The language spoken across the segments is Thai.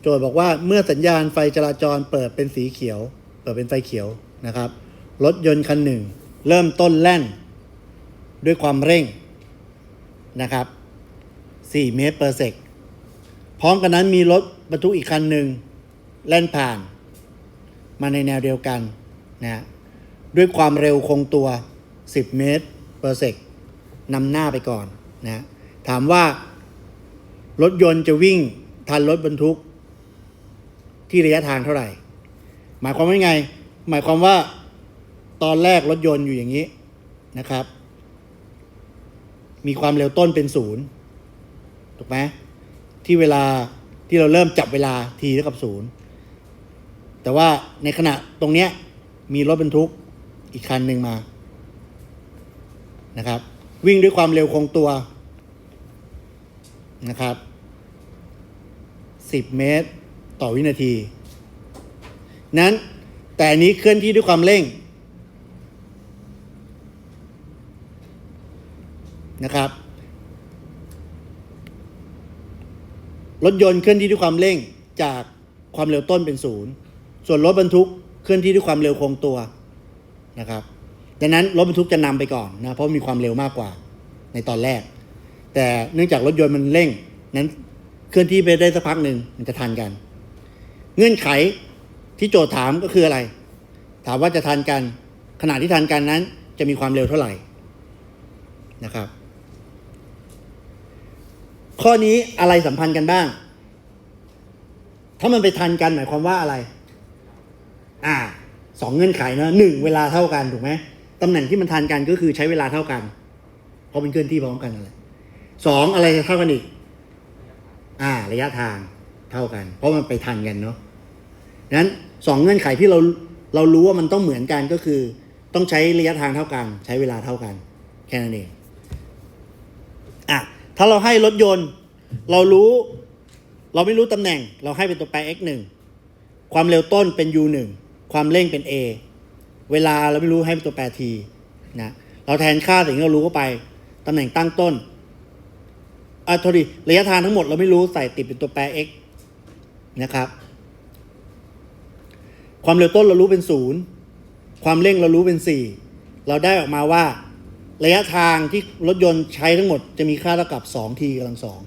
โจทย์บอกว่าเมื่อสัญญาณไฟจราจรเปิดเป็นสีเขียว เปิดเป็นไฟเขียวนะครับรถยนต์คันหนึ่ง เริ่มต้นแล่น ด้วยความเร่งนะครับ 4 เมตรเปอร์เซกพร้อมกันนั้นมีรถบรรทุกอีกคันหนึ่งแล่นผ่าน มาในแนวเดียวกันนะฮะด้วยความเร็วคงตัว 10 เมตรเปอร์เซกนำหน้าไปก่อนนะฮะถามว่ารถยนต์จะวิ่งทันรถบรรทุก ที่ระยะทางเท่าไหร่ หมายความว่าไง หมายความว่าตอนแรกรถยนต์อยู่อย่างนี้นะครับ มีความเร็วต้นเป็นศูนย์ถูกไหมที่เวลาที่เราเริ่มจับเวลาทีเท่ากับศูนย์แต่ว่าในขณะตรงเนี้ยมีรถบรรทุกอีกคันหนึ่งมานะครับ วิ่งด้วยความเร็วคงตัวนะครับ 10 เมตร ต่อวินาที นั้นแต่อันนี้เคลื่อนที่ด้วยความเร่งนะครับ รถยนต์เคลื่อนที่ด้วยความเร่งจากความเร็วต้นเป็นศูนย์ส่วนรถบรรทุกเคลื่อนที่ด้วยความเร็วคงตัวนะครับ ดังนั้นรถบรรทุกจะนำไปก่อนนะเพราะมีความเร็วมากกว่าในตอนแรก แต่เนื่องจากรถยนต์มันเร่งนั้นเคลื่อนที่ไปได้สักพักหนึ่งมันจะทันกัน เงื่อนไขที่โจทย์ถามก็คืออะไร ถามว่าจะทันกันขณะที่ทันกันนั้น จะมีความเร็วเท่าไหร่นะครับ ข้อนี้อะไรสัมพันธ์กันบ้าง ถ้ามันไปทันกันหมายความว่าอะไร อ่าสองเงื่อนไขเนอะหนึ่งเวลาเท่ากันถูกไหมตำแหน่งที่มันทันกันก็คือใช้เวลาเท่ากัน เพราะเป็นเคลื่อนที่พร้อมกันนั่นแหละสองอะไรจะเท่ากันอีก อ่า ระยะทางเท่ากัน เพราะมันไปทันกันเนาะ นั้นสองเงื่อนไขที่เราเรารู้ว่ามันต้องเหมือนกันก็คือ ต้องใช้ระยะทางเท่ากัน ใช้เวลาเท่ากัน แค่นั้นเองอะถ้าเราให้รถยนต์ เรารู้ เราไม่รู้ตำแหน่ง เราให้เป็นตัวแปร x 1ความเร็วต้นเป็น u 1ความเร่งเป็น a เวลาเราไม่รู้ให้เป็นตัวแปร t นะเราแทนค่าสิ่งที่เรารู้เข้าไปตำแหน่งตั้งต้นอะโทษดีระยะทางทั้งหมดเราไม่รู้ใส่ติดเป็นตัวแปร x นะครับ ความเร็วต้นเรารู้เป็นศูนย์ความเร่งเรารู้เป็นสี่เราได้ออกมาว่า ระยะทางที่รถยนต์ใช้ทั้งหมดจะมีค่าเท่ากับ 2 t กำลังสอง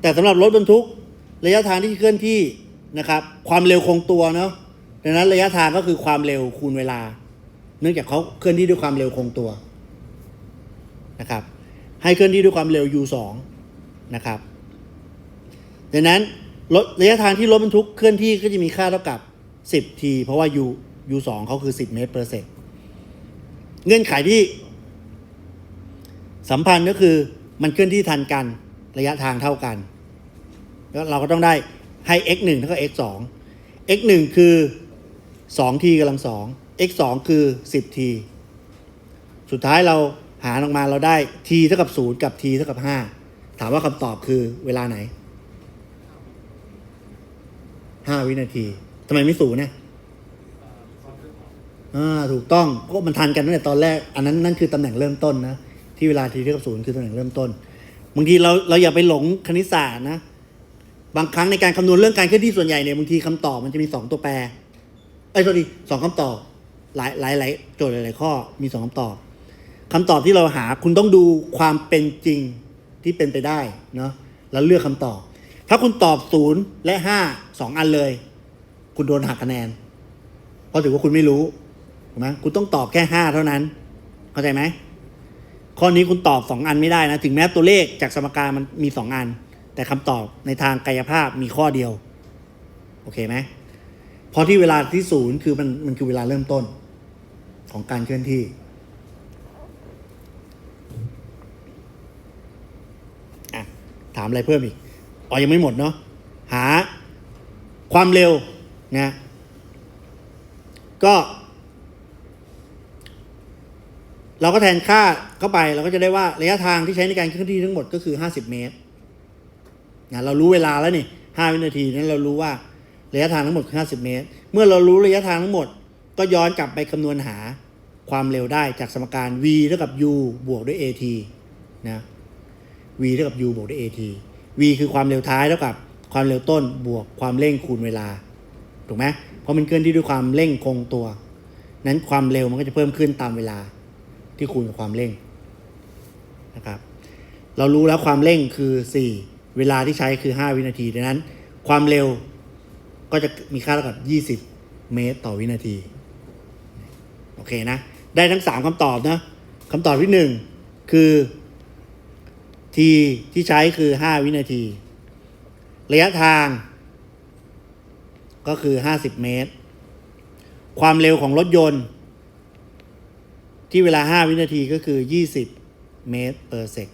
แต่สำหรับรถบรรทุก ระยะทางที่เคลื่อนที่นะครับ ความเร็วคงตัวเนาะดังนั้นระยะทางก็คือความเร็วคูณเวลา เนื่องจากเขาเคลื่อนที่ด้วยความเร็วคงตัวนะครับให้เคลื่อนที่ด้วยความเร็ว u 2นะครับดังนั้น รถระยะทางที่รถบรรทุกเคลื่อนที่ก็จะมีค่าเท่ากับ 10 t เพราะว่า u u 2เขาคือ 10 เมตร per sec เงื่อนไขที่สัมพันธ์ก็คือมันเคลื่อนที่ทันกันระยะทางเท่ากัน แล้วเราก็ต้องได้ให้ x 1เท่ากับ x 2 x 1คือ 2 t กำลัง 2 x 2คือ 10 t สุดท้ายเราหารออกมาเราได้ t เท่ากับ 0 กับ t เท่ากับ 5 ถามว่าคำตอบคือเวลาไหน 5วินาทีทำไมไม่ศูนย์เนี่ยอ่าถูกต้องก็มันทันกันตั้งแต่ตอนแรก อันนั้นนั่นคือตำแหน่งเริ่มต้นนะที่เวลาทีเท่ากับศูนย์คือตำแหน่งเริ่มต้นบางทีเราเราอย่าไปหลงคณิตศาสตร์นะบางครั้งในการคำนวณเรื่องการเคลื่อนที่ส่วนใหญ่เนี่ยบางทีคำตอบมันจะมีสองตัวแปรไอ้ยโทษทีสองคำตอบหลายหลายหลายโจทย์หลาย ๆ ข้อมีสองคำตอบคำตอบที่เราหาคุณต้องดูความเป็นจริงที่เป็นไปได้เนาะแล้วเลือกคำตอบ ถ้าคุณตอบศูนย์และห้าสองอันเลย คุณโดนหักคะแนน เพราะถือว่าคุณไม่รู้ถูกไหมคุณต้องตอบแค่ห้าเท่านั้น เข้าใจไหมข้อนี้คุณตอบสองอันไม่ได้นะ ถึงแม้ตัวเลขจากสมการมันมีสองอัน แต่คำตอบในทางกายภาพมีข้อเดียว โอเคไหมเพราะที่เวลาที่ศูนย์คือมันมันคือเวลาเริ่มต้นของการเคลื่อนที่อะถามอะไรเพิ่มอีก อ๋อยังไม่หมดเนาะหาความเร็วนะก็ เราก็แทนค่าเข้าไปเราก็จะได้ว่าระยะทางที่ใช้ในการเคลื่อนที่ทั้งหมดก็คือ 50 เมตรนะเรารู้เวลาแล้วนี่5วินาทีนั้นเรารู้ว่าระยะทางทั้งหมดคือ 50 เมตร เมื่อเรารู้ระยะทางทั้งหมด ก็ย้อนกลับไปคำนวณหาความเร็วได้จากสมการ v เท่ากับ u บวกด้วย at นะ v เท่ากับ u บวกด้วย at v คือความเร็วท้ายเท่ากับความเร็วต้นบวกความเร่งคูณเวลา ถูกไหมเพราะมันเคลื่อนที่ด้วยความเร่งคงตัว นั้นความเร็วมันก็จะเพิ่มขึ้นตามเวลาที่คูณกับความเร่งนะครับ เรารู้แล้วความเร่งคือ 4 เวลาที่ใช้คือ 5 วินาทีดังนั้น ความเร็วก็จะมีค่าเท่ากับ 20 เมตรต่อวินาที โอเคนะ ได้ทั้ง 3คำตอบนะคำตอบที่ 1 คือ t ที่ใช้คือ 5 วินาที ระยะทาง ก็คือ 50 เมตร ความเร็วของรถยนต์ ที่เวลา 5 วินาทีก็คือ 20 เมตรเปอร์เซก